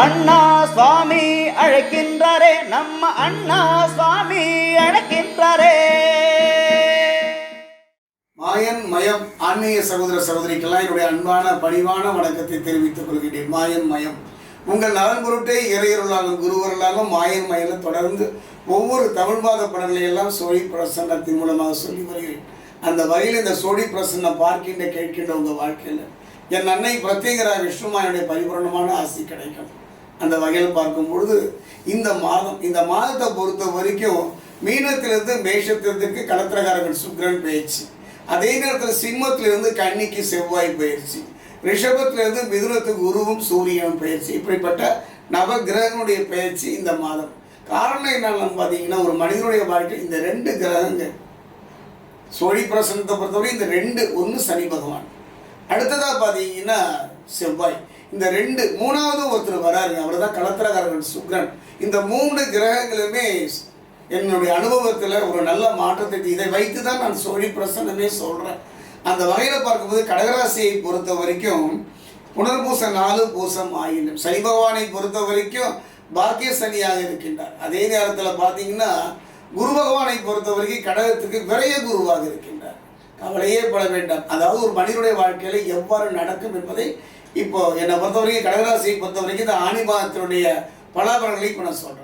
அண்ணா சுவாமி அழைக்கின்றாரே நம்ம அண்ணா சுவாமி அழைக்கின்றாரே. மாயன் மயம் ஆன்மீக சகோதர சகோதரிக்கெல்லாம் என்னுடைய அன்பான பணிவான வணக்கத்தை தெரிவித்துக் கொள்கிறேன் மாயன் மயம். உங்கள் நலன் பொருட்டே இறையருளாலும் குருவருளாலும் மாயன் மயில தொடர்ந்து ஒவ்வொரு தமிழ் மாத படங்களை எல்லாம் சோழி பிரசன்னத்தின் மூலமாக சொல்லி வருகிறேன். அந்த வகையில் இந்த சோழி பிரசன்னம் பார்க்கின்ற கேட்கின்ற உங்கள் வாழ்க்கையில் என் அன்னை பிரத்யேகரா விஷ்ணுமாயனுடைய பரிபூர்ணமான ஆசி கிடைக்கும். அந்த வகையில் பார்க்கும் பொழுது இந்த மாதம் இந்த மாதத்தை பொறுத்த வரைக்கும் மீனத்திலிருந்து மேஷத்திற்கு கடத்திரகாரங்கள் சுக்கிரன் பயிற்சி அதே நேரத்தில் சிம்மத்திலிருந்து கன்னிக்கு செவ்வாய் பயிற்சி ரிஷபத்திலிருந்து மிதுனத்துக்கு உருவும் சூரியனும் பயிற்சி இப்படிப்பட்ட நவ கிரகங்களுடைய பயிற்சி இந்த மாதம். காரணம் என்னன்னு பார்த்தீங்கன்னா ஒரு மனிதனுடைய வாழ்க்கை இந்த ரெண்டு கிரகங்கள் சோழி பிரசனத்தை பொறுத்தவரை இந்த ரெண்டு ஒன்று சனி பகவான். அடுத்ததாக பார்த்தீங்கன்னா செவ்வாய். இந்த ரெண்டு மூணாவது ஒருத்தர் வராருங்க. அவர் தான் களத்திரகாரகன் சுக்ரன். இந்த மூன்று கிரகங்களுமே என்னுடைய அனுபவத்தில் ஒரு நல்ல மாற்றத்தை இதை வைத்து தான் நான் சோழி பிரசன்னமே சொல்கிறேன் அந்த வகையில் பார்க்கும்போது கடகராசியை பொறுத்த வரைக்கும் புனர்பூச நாலு பூசம் ஆயினும் சனி பகவானை பொறுத்த வரைக்கும் பாக்கிய சனியாக இருக்கின்றார். அதே நேரத்தில் பார்த்தீங்கன்னா குரு பகவானை பொறுத்த வரைக்கும் கடகத்துக்கு விரைய குருவாக இருக்கின்றார். கவலையே பட வேண்டாம். அதாவது ஒரு மனிதனுடைய வாழ்க்கையில் எவ்வாறு நடக்கும் என்பதை இப்போ என்னை பொறுத்த வரைக்கும் கடகராசியை பொறுத்த வரைக்கும் இந்த ஆணி மாதத்தினுடைய பலாபலங்களை இப்போ நான் சொல்கிறேன்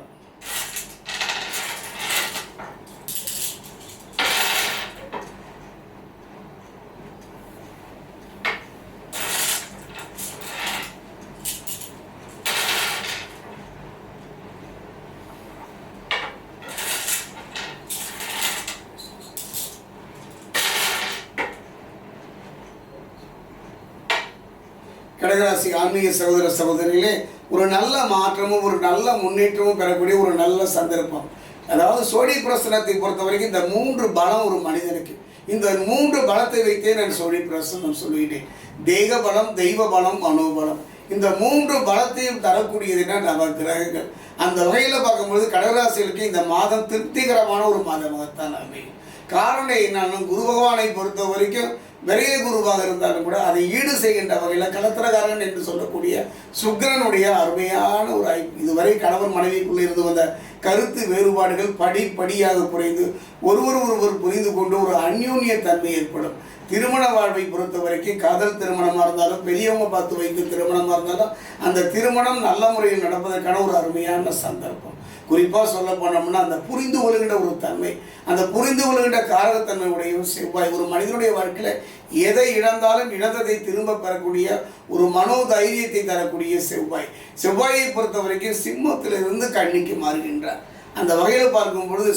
கடகராசி ஆன்மீக சகோதர சகோதரிகளே ஒரு நல்ல மாற்றமும் ஒரு நல்ல முன்னேற்றமும் பெறக்கூடிய ஒரு நல்ல சந்தர்ப்பம். அதாவது சோழி பிரசனத்தை பொறுத்த வரைக்கும் இந்த மூன்று பலம் ஒரு மனிதனுக்கு. இந்த மூன்று பலத்தை வைத்தே நான் சோழி பிரசனம் சொல்லிட்டேன் தெய்வ பலம் தெய்வ பலம் மனோபலம் இந்த மூன்று பலத்தையும் தரக்கூடியதுன்னா நவ கிரகங்கள். அந்த வகையில் பார்க்கும்பொழுது கடகராசிகளுக்கு இந்த மாதம் திருப்திகரமான ஒரு மாதமாகத்தான் அமையும். காரணம் என்னன்னா குரு பகவானை பொறுத்த வரைக்கும் விரைய குருவாக இருந்தாலும் கூட அதை ஈடு செய்கின்ற வகையில் கலத்திரகாரன் என்று சொல்லக்கூடிய சுக்கிரனுடைய அருமையான ஒரு ஐ- இதுவரை கணவன் மனைவிக்குள்ளே இருந்து வந்த கருத்து வேறுபாடுகள் படிப்படியாக குறைந்து ஒருவர் ஒருவர் புரிந்து கொண்டு ஒரு அந்யூன்ய தன்மை ஏற்படும். திருமண வாழ்வை பொறுத்த வரைக்கும் காதல் திருமணமாக இருந்தாலும் பெரியவங்க பார்த்து வைத்து திருமணமாக இருந்தாலும் அந்த திருமணம் நல்ல முறையில் நடப்பதற்கான ஒரு அருமையான சந்தர்ப்பம். குறிப்பாக சொல்ல போனோம்னா அந்த புரிந்து கொள்கின்ற ஒரு தன்மை அந்த புரிந்து கொள்கின்ற காரகத்தன்மை உடைய செவ்வாய். ஒரு மனிதனுடைய வாழ்க்கையில் எதை இழந்தாலும் இழந்ததை திரும்ப பெறக்கூடிய ஒரு மனோ தைரியத்தை தரக்கூடிய செவ்வாய். செவ்வாயை பொறுத்த வரைக்கும் சிம்மத்திலிருந்து கண்ணிக்கு மாறுகின்றார். அந்த வகையில் பார்க்கும் பொழுது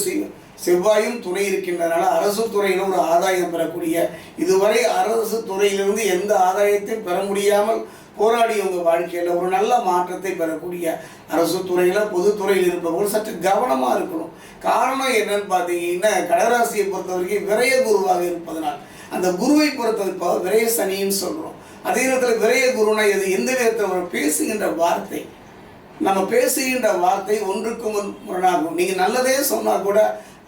செவ்வாயும் துணை இருக்கின்றனால அரசு துறையில் ஒரு ஆதாயம் பெறக்கூடிய இதுவரை அரசு துறையிலிருந்து எந்த ஆதாயத்தையும் பெற முடியாமல் போராடியவங்க வாழ்க்கையில் ஒரு நல்ல மாற்றத்தை பெறக்கூடிய அரசு துறையில் பொதுத்துறையில் இருப்பவர்கள் சற்று கவனமாக இருக்கணும். காரணம் என்னன்னு பார்த்தீங்கன்னா கடகராசியை பொறுத்த வரைக்கும் விரைய குருவாக இருப்பதனால் அந்த குருவை பொறுத்த விரைய சனின்னு சொல்கிறோம் அதே நேரத்தில் விரைய குருனா எது? எந்த விதத்தில் ஒரு பேசுகின்ற வார்த்தை? நம்ம பேசுகின்ற வார்த்தை ஒன்றுக்கு முரணாகும். நீங்கள் நல்லதே சொன்னால் கூட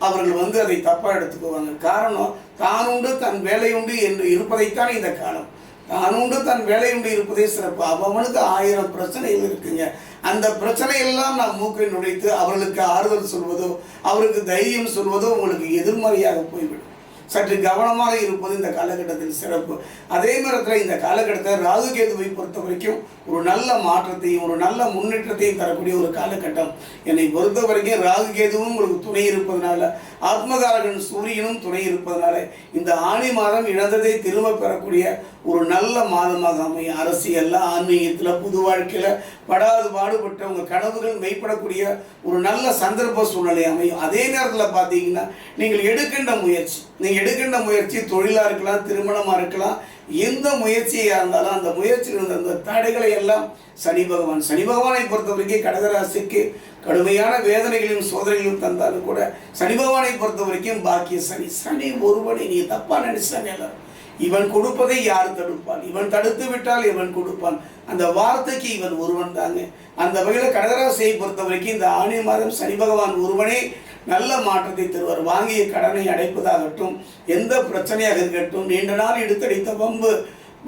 அவர்கள் வந்து அதை தப்பாக எடுத்துக்குவாங்க. காரணம் தான் உண்டு தன் வேலை உண்டு என்று இருப்பதைத்தான் இந்த காலம். தான் உண்டு தன் வேலை உண்டு இருப்பதே சிறப்பு. அவனுக்கு ஆயிரம் பிரச்சனைகள் இருக்குங்க. அந்த பிரச்சனையெல்லாம் நான் மூக்கை நுழைத்து அவர்களுக்கு ஆறுதல் சொல்வதோ அவருக்கு தைரியம் சொல்வதோ உங்களுக்கு எதிர்மறையாக போய்விடும். சற்று கவனமாக இருப்பது இந்த காலகட்டத்தில் சிறப்பு. அதே நேரத்தில் இந்த காலகட்டத்தை ராகு கேதுவை பொறுத்த வரைக்கும் ஒரு நல்ல மாற்றத்தையும் ஒரு நல்ல முன்னேற்றத்தையும் தரக்கூடிய ஒரு காலகட்டம். என்னை பொறுத்த வரைக்கும் ராகு கேதுவும் உங்களுக்கு துணை இருப்பதனால ஆத்மகாரகன் சூரியனும் துணை இருப்பதனால இந்த ஆணி மாதம் இழந்ததை திரும்ப பெறக்கூடிய ஒரு நல்ல மாதமாக அமையும். அரசியல்ல ஆன்மீகத்தில் புது வாழ்க்கையில் படாது பாடுபட்ட உங்கள் கனவுகள் மெய்ப்படக்கூடிய ஒரு நல்ல சந்தர்ப்ப சூழ்நிலை அமையும். அதே நேரத்தில் பார்த்தீங்கன்னா நீங்கள் எடுக்கின்ற முயற்சி நீங்கள் எடுக்கின்ற முயற்சி தொழிலாக இருக்கலாம் திருமணமாக இருக்கலாம் எந்த முயற்சியாக இருந்தாலும் அந்த முயற்சியில் இருந்த அந்த தடைகளை எல்லாம் சனி பகவான் சனி பகவானை பொறுத்த வரைக்கும் கடகராசிக்கு கடுமையான வேதனைகளையும் சோதனைகளையும் தந்தாலும் கூட சனி பகவானை பொறுத்த வரைக்கும் பாக்கிய சனி. சனி ஒருவனை நீ தப்பாக நினைச்சாங்க எல்லாரும் இவன் கொடுப்பதை யார் தடுப்பான்? இவன் தடுத்து விட்டால் இவன் கொடுப்பான். அந்த வார்த்தைக்கு இவன் ஒருவன் தாங்க. அந்த வகையில் கடகராசியை பொறுத்த வரைக்கும் இந்த ஆணி மாதம் சனி பகவான் ஒருவனே நல்ல மாற்றத்தை தருவார். வாங்கிய கடனை அடைப்பதாகட்டும் எந்த பிரச்சனையாக இருக்கட்டும் நீண்ட நாள் எடுத்தடித்த வம்பு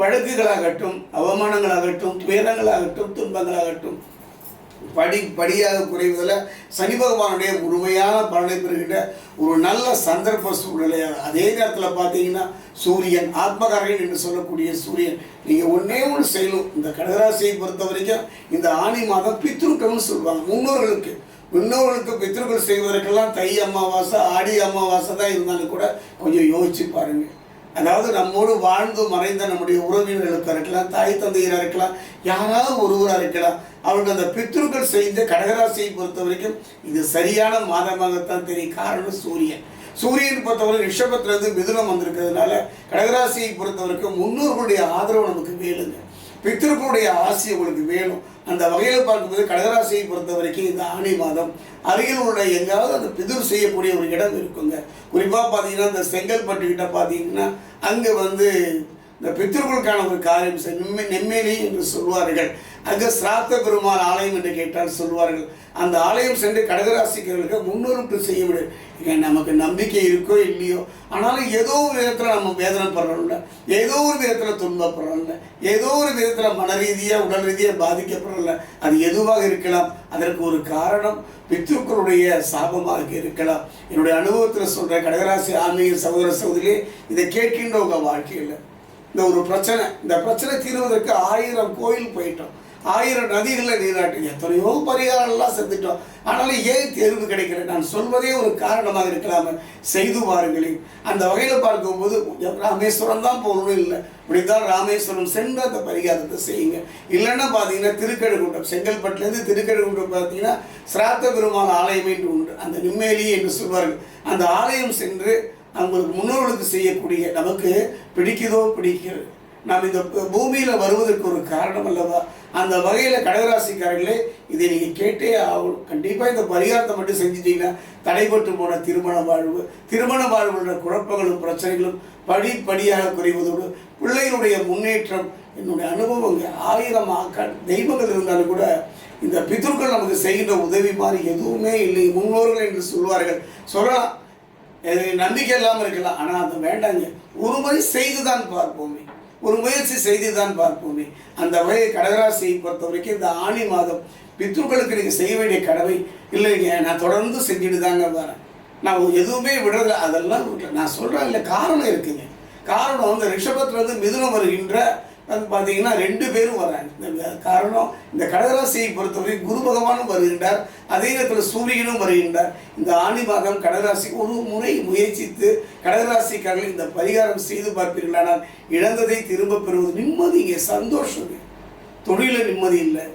வழக்குகளாகட்டும் அவமானங்களாகட்டும் துயரங்களாகட்டும் துன்பங்களாகட்டும் படி படியாக குறைவதில் சனி பகவானுடைய முழுமையான பலனை பெறுகின்ற ஒரு நல்ல சந்தர்ப்ப சூழ்நிலையாக அதே நேரத்தில் பார்த்தீங்கன்னா சூரியன் ஆத்மகாரகன் என்று சொல்லக்கூடிய சூரியன் நீங்கள் ஒன்றே ஒன்று செய்யணும். இந்த கடகராசியை பொறுத்த வரைக்கும் இந்த ஆணி மாதம் பித்ருக்கம்னு சொல்லுவாங்க முன்னோர்களுக்கு. இன்னொருக்கு பித்ருக்கள் செய்வதற்கெல்லாம் தை அமாவாசை ஆடி அமாவாசை தான் இருந்தாலும் கூட கொஞ்சம் யோசிச்சு பாருங்கள் அதாவது நம்மோடு வாழ்ந்து மறைந்த நம்முடைய உறவினர்களுக்கு இருக்கலாம் தாய் தந்தையராக இருக்கலாம் யாராவது ஒருவராக இருக்கலாம் அவர்கள் அந்த பித்ருக்கள் செய்த கடகராசியை பொறுத்த வரைக்கும் இது சரியான மாதமாகத்தான் தெரியும். காரணம் சூரியன். சூரியன் பொறுத்தவரை ரிஷபத்திலிருந்து மிதுனம் வந்திருக்கிறதுனால கடகராசியை பொறுத்த வரைக்கும் முன்னோர்களுடைய ஆதரவு நமக்கு மேலுங்க. பித்திருக்களுடைய ஆசி உங்களுக்கு வேணும். அந்த வகையில் பார்க்கும்போது கடகராசியை பொறுத்த வரைக்கும் இந்த ஆணி மாதம் அருகில் உள்ள எங்காவது அந்த பிதிர் செய்யக்கூடிய ஒரு இடம் இருக்குங்க. குறிப்பாக பார்த்தீங்கன்னா இந்த செங்கல்பட்டு கிட்ட பார்த்தீங்கன்னா அங்கே வந்து இந்த பித்திருக்களுக்கான ஒரு காரியம் செய்- நெம்மேலி என்று சொல்வார்கள். அங்கே சிராத்த பெருமாள் ஆலயம் என்று கேட்டால் சொல்வார்கள் அந்த ஆலயம் சென்று கடகராசிக்கிறவர்களுக்கு முன்னோருக்கு செய்ய முடியும் நமக்கு நம்பிக்கை இருக்கோ இல்லையோ? ஆனாலும் ஏதோ ஒரு விதத்தில் நம்ம வேதனைப்படுறோம்ல ஏதோ ஒரு விதத்தில் துன்பப்படுறோம்ல. ஏதோ ஒரு விதத்தில் மன ரீதியாக உடல் ரீதியாக பாதிக்கப்படுறோம்ல. அது எதுவாக இருக்கலாம்? அதற்கு ஒரு காரணம் பித்ருக்களுடைய சாபமாக இருக்கலாம். என்னுடைய அனுபவத்தில் சொல்கிற கடகராசி ஆன்மீக சகோதர சகோதரியே இதை கேட்கின்ற உங்கள் வாழ்க்கையில். இந்த ஒரு பிரச்சனை இந்த பிரச்சனை தீர்வதற்கு ஆயிரம் கோயில் போயிட்டோம். ஆயிரம் நதிகளில் நீராட்டி. எத்தனையோ பரிகாரம்லாம் செஞ்சுட்டோம். ஆனாலும் ஏன் தேர்வு கிடைக்கல? நான் சொல்வதே ஒரு காரணமாக இருக்கலாம. செய்து பாருங்களேன் அந்த வகையில் பார்க்கும்போது ராமேஸ்வரம் தான் போகணும் இல்லை. இப்படித்தான் ராமேஸ்வரம் சென்று அந்த பரிகாரத்தை செய்யுங்க. இல்லைன்னா பார்த்தீங்கன்னா திருக்கழுகுன்றம் செங்கல்பட்டுலேருந்து திருக்கழுகுன்றம் பார்த்தீங்கன்னா சிராத்த பெருமாள் ஆலயம் என்று உண்டு. அந்த நிம்மேலி என்று சொல்வார்கள். அந்த ஆலயம் சென்று அவங்களுக்கு முன்னோர்களுக்கு செய்யக்கூடிய நமக்கு பிடிக்குதோ பிடிக்கிறது நாம் இந்த பூமியில் வருவதற்கு ஒரு காரணம் அல்லவா? அந்த வகையில் கடகராசிக்காரர்களே இதை நீங்கள் கேட்டே ஆகணும். கண்டிப்பாக இந்த பரிகாரத்தை மட்டும் செஞ்சிட்டிங்கன்னா தடைபட்டு போன திருமண வாழ்வு திருமண வாழ்வுள்ள குழப்பங்களும் பிரச்சனைகளும் படிப்படியாக குறைவதோடு பிள்ளைகளுடைய முன்னேற்றம் என்னுடைய அனுபவங்க ஆயிரம் ஆக்க தெய்வங்கள் இருந்தாலும் கூட இந்த பித்ருக்கள் நமக்கு செய்கின்ற உதவி மாதிரி எதுவுமே இல்லை. முன்னோர்கள் என்று சொல்வார்கள். சொல்லலாம். நம்பிக்கை இல்லாமல் இருக்கலாம். ஆனால் அது வேண்டாங்க. ஒரு முறை செய்து தான் பார்ப்போமே. ஒரு முயற்சி செய்து தான் பார்ப்போமே. அந்த வகையை கடகராசியை பொறுத்த வரைக்கும் இந்த ஆணி மாதம் பித்ருக்களுக்கு நீங்கள் செய்ய வேண்டிய கடமை இல்லைங்க. நான் தொடர்ந்து செஞ்சுட்டு தாங்க வரேன். நான் எதுவுமே விடுறதில்ல. அதெல்லாம் நான் சொல்கிறேன் இல்லை காரணம் இருக்குங்க. காரணம் வந்து ரிஷபத்துலேருந்து மிதுனம் வருகின்ற அது பார்த்தீங்கன்னா ரெண்டு பேரும் வராங்க. காரணம் இந்த கடகராசியை பொறுத்தவரை குரு பகவானும் வருகின்றார். அதே நேரத்தில் சூரியனும் வருகின்றார். இந்த ஆணி மாதம் கடகராசிக்கு ஒரு முறை முயற்சித்து கடகராசிக்காரர்கள் இந்த பரிகாரம் செய்து பார்ப்பீர்களானால் இழந்ததை திரும்ப பெறுவது நிம்மதிங்க சந்தோஷம். தொழிலில் நிம்மதி இல்லை.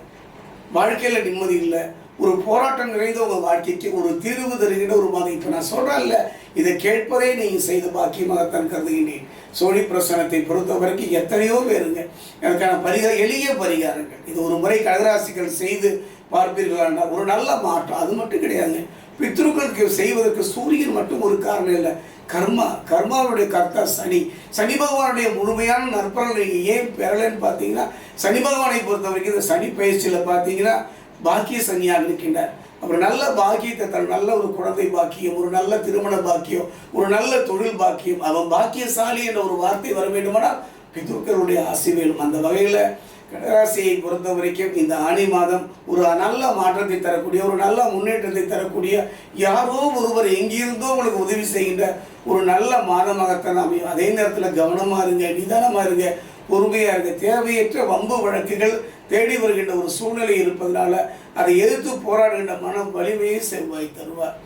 வாழ்க்கையில் நிம்மதி இல்லை. ஒரு போராட்டம் நிறைந்த உங்கள் வாழ்க்கைக்கு ஒரு தீர்வு தருகின்ற ஒரு மாதம் இப்போ நான் சொல்கிறேன்ல இதை கேட்பதே நீங்கள் செய்த பாக்கியமாகத்தான் கருதுகின்றேன். சோழி பிரசனத்தை பொறுத்த வரைக்கும் எத்தனையோ பேருங்க. எனக்கான பரிகார எளிய பரிகாரங்கள். இது ஒரு முறை கடகராசிகள் செய்து பார்ப்பீர்களானால் ஒரு நல்ல மாற்றம் அது மட்டும் கிடையாதுங்க. பித்ருக்களுக்கு செய்வதற்கு சூரியன் மட்டும் ஒரு காரணம் இல்லை. கர்மா கர்மாவுடைய கர்த்தா சனி. சனி பகவானுடைய முழுமையான நற்பலன் நீங்கள் ஏன் பெறலைன்னு பார்த்தீங்கன்னா சனி பகவானை பொறுத்த வரைக்கும் இந்த சனி பயிற்சியில் பார்த்தீங்கன்னா பாக்கிய சனியாக இருக்கின்றார். அப்புறம் நல்ல பாக்கியத்தை தன் நல்ல ஒரு குழந்தை பாக்கியம் ஒரு நல்ல திருமண பாக்கியம் ஒரு நல்ல தொழில் பாக்கியம் அவன் பாக்கியசாலி என்ற ஒரு வார்த்தை வர வேண்டுமானால் பித்ருக்களுடைய ஆசை வேணும் அந்த வகையில் கடகராசியை பொறுத்த வரைக்கும் இந்த ஆணி மாதம் ஒரு நல்ல மாற்றத்தை தரக்கூடிய ஒரு நல்ல முன்னேற்றத்தை தரக்கூடிய யாரோ ஒருவர் எங்கிருந்தோ உங்களுக்கு உதவி செய்கின்ற ஒரு நல்ல மாதமாகத்தான் அமையும். அதே நேரத்தில் கவனமாக இருங்க நிதானமாக இருங்க. பொறுமையாக இருங்க தேவையற்ற வம்பு வழக்குகள் தேடி வருகின்ற ஒரு சூழ்நிலை இருப்பதனால அதை எதிர்த்து போராடுகின்ற மனம் வலிமையை செவ்வாய் தருவார்.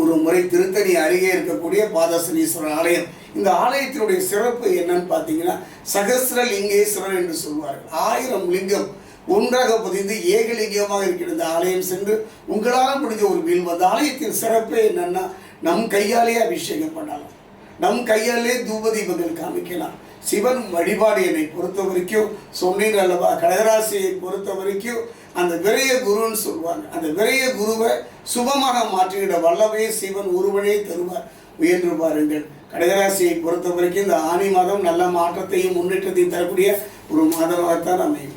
ஒரு முறை திருத்தணி அருகே இருக்கக்கூடிய பாதசனீஸ்வரர் ஆலயம் இந்த ஆலயத்தினுடைய சிறப்பு என்னன்னு பார்த்தீங்கன்னா சகசிர லிங்கேஸ்வரர் என்று சொல்வார்கள். ஆயிரம் லிங்கம் ஒன்றாக பதிந்து ஏகலிங்கமாக இருக்கிற இந்த ஆலயம் சென்று உங்களால் முடிஞ்ச ஒரு வீழ்வு அந்த ஆலயத்தின் சிறப்பே என்னன்னா நம் கையாலே அபிஷேகம் பண்ணலாம். நம் கையாலே தூபதீபங்கள் காமிக்கலாம். சிவன் வழிபாடு என்னை பொறுத்த வரைக்கும் சொன்னீங்க அல்லவா கடகராசியை பொறுத்த வரைக்கும் அந்த விரைய குருன்னு சொல்லுவாங்க. அந்த விரைய குருவை சுபமாக மாற்றிவிட வல்லவையே சிவன் ஒருவனே தருவார். முயன்று பாருங்கள். கடகராசியை பொறுத்த வரைக்கும் இந்த ஆணி மாதம் நல்ல மாற்றத்தையும் முன்னேற்றத்தையும் தரக்கூடிய ஒரு மாதமாகத்தான் அமையும்.